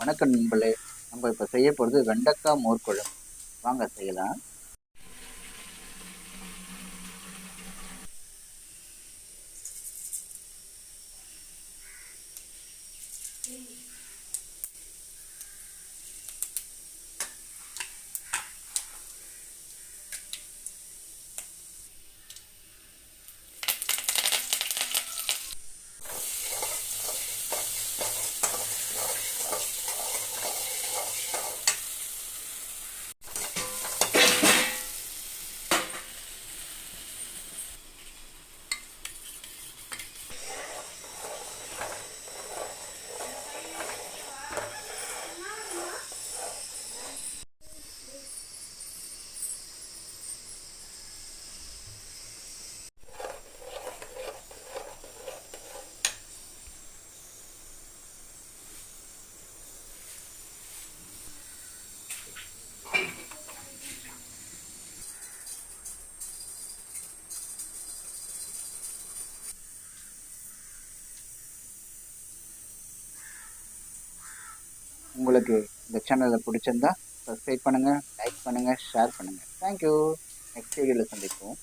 வணக்கம் நண்பர்களே. நம்ம இப்போ செய்ய போகிறது வெண்டைக்காய் மோர் குழம்பு. வாங்க செய்யலாம். உங்களுக்கு இந்த சேனலை பிடிச்சிருந்தா சப்ஸ்கிரைப் பண்ணுங்கள் லைக் பண்ணுங்கள் ஷேர் பண்ணுங்கள் தேங்க்யூ நெக்ஸ்ட் வீடியோவில் சந்திப்போம்.